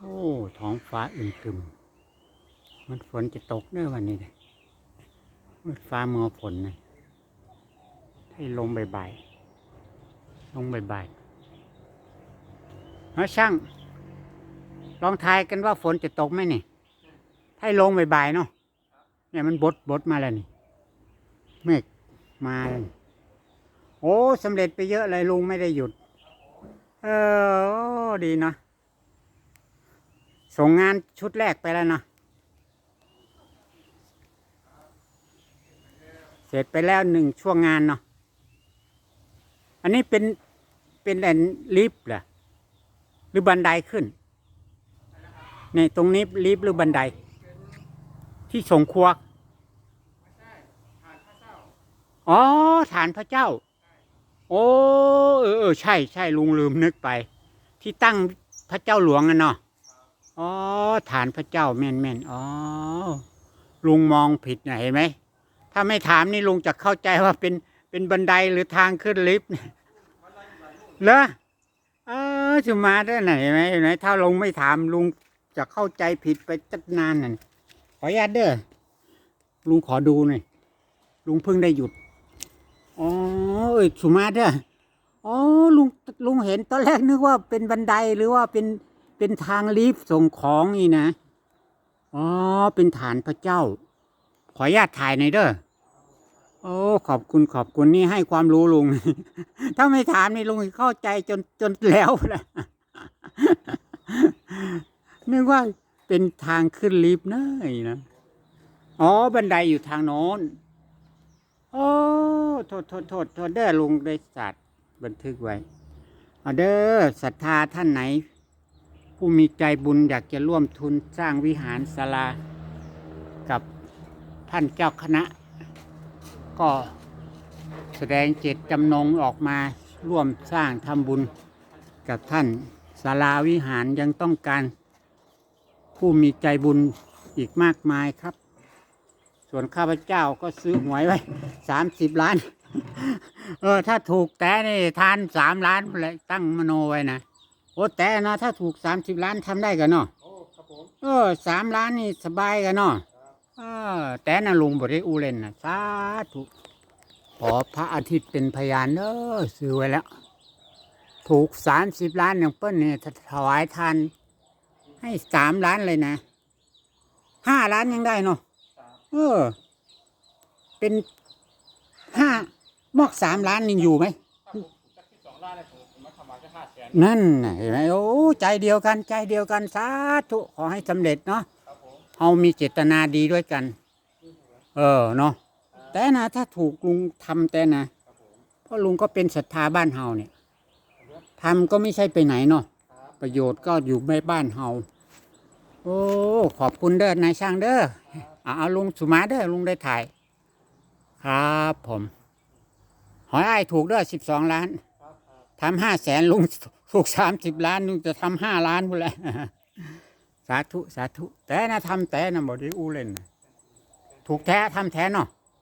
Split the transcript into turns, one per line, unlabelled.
โอ้ท้องฟ้าอึมครึม มันฝนจะตกเด้อวันนี้เลยมืดฟ้ามัวฝนเลยให้ลงบ่ายๆลงบ่ายๆเฮ้ยช่าง ลองทายกันว่าฝนจะตกไหมนี่ให้ลงบ่ายๆเนาะเนี่ยมันบดบดมาแล้วนี่เมฆมาแล้วโอ้สำเร็จไปเยอะเลยลุงไม่ได้หยุด เออดีเนาะ ส่งงานชุดแรกไปแล้วเนาะเสร็จไปแล้วหนึ่งช่วงงานเนาะอันนี้เป็นเป็นแอนลิฟต์เหรอหรือบันไดขึ้นนี่ตรงนี้ลิฟต์หรือบันได ที่ส่งครัวอ๋อฐานพระเจ้า โอ้เออเออใช่ใช่ลุงลืมนึกไป ที่ตั้งพระเจ้าหลวงอะเนาะ อ๋อฐานพระเจ้าแม่นแม่นอ๋อลุงมองผิดนะเห็นไหม ถ้าไม่ถามนี่ลุงจะเข้าใจว่าเป็นเป็นบันไดหรือทางขึ้นลิฟต์เหรอเออจะมาได้ไหนไหมเห็นถ้าลุงไม่ถามลุงจะเข้าใจผิดไปตั้งนานน่ะขออนุญาตเด้อลุงขอดูหน่อยลุงเพิ่งได้หยุดอ๋อเอ้ยสุมาเด้ออ๋อลุงลุงเห็นตอนแรกนึกว่าเป็นบันไดหรือว่าเป็น เป็นทางลิฟต์ส่งของนี่นะ อ๋อ เป็นฐานพระเจ้า ขออนุญาตถ่ายหน่อยเด้อ โอ้ ขอบคุณขอบคุณนี่ให้ความรู้ลุง ถ้าไม่ถามนี่ลุงเข้าใจจนจนแล้วนะนึกว่าเป็นทางขึ้นลิฟต์นะนี่นะ อ๋อ บันไดอยู่ทางโน้น โอ้โทษโทษโทษโทษเด้อลุงได้สัตว์บันทึกไว้เอเด้อศรัทธาท่านไหน ผู้มีใจบุญอยากจะร่วมทุนสร้างวิหารศาลา กับท่านเจ้าคณะ ก็แสดงเจตจำนงออกมาร่วมสร้างทำบุญกับท่านศาลาวิหารยังต้องการ ผู้มีใจบุญอีกมากมายครับ ส่วนข้าพเจ้าก็ซื้อหวยไว้สามสิบล้าน เออ ถ้าถูกแต่นี่ทานสามล้านเลยตั้งมโนไว้นะ โอ้แต่นะถ้าถูกสามสิบล้านทำได้กันเนาะ
โอ้ครับผม
เออสามล้านนี่สบายกันเนาะเออแต่นะลุงบได้อูเล่นนะสาธุขอพระอาทิตย์เป็นพยานเด้อซื้อไว้แล้ว ถูกสามสิบล้านอย่างเปิ้ลเนี่ยถวายทานให้สามล้านเลยนะห้าล้านยังได้เนาะเออ เป็นห้ามอกสามล้านนี่อยู่ไหม
ถ้าผมสักที่สองล้านเลยผมผมมาทำมาแค่ห้าแสน
นั่นน่ะเห็นไหมโอ้ใจเดียวกันใจเดียวกันสาธุขอให้สำเร็จเนาะ
ครับผม
เฮามีเจตนาดีด้วยกัน เออเนาะแต่นะถ้าถูกลุงทำแต่นะครับ
ผม
เพราะลุงก็เป็นศรัทธาบ้านเฮาเนี่ยทำก็ไม่ใช่ไปไหนเนาะ
ครับ
ประโยชน์ก็อยู่ในบ้านเฮาโอ้ขอบคุณเด้อนายช่างเด้อเอาเอาลุงสุมาเด้อลุงได้ถ่าย ครับผม หอยไอ้ายถูกเด้อสิบสองล้าน
ครับครับ
ทำห้าแสนลุงถูกสามสิบล้านลุงจะทำห้าล้านพูดเลยสาธุสาธุแต่นะทำแต่นะบอดีอู้เล่นถูกแท้ทำแท้เนาะ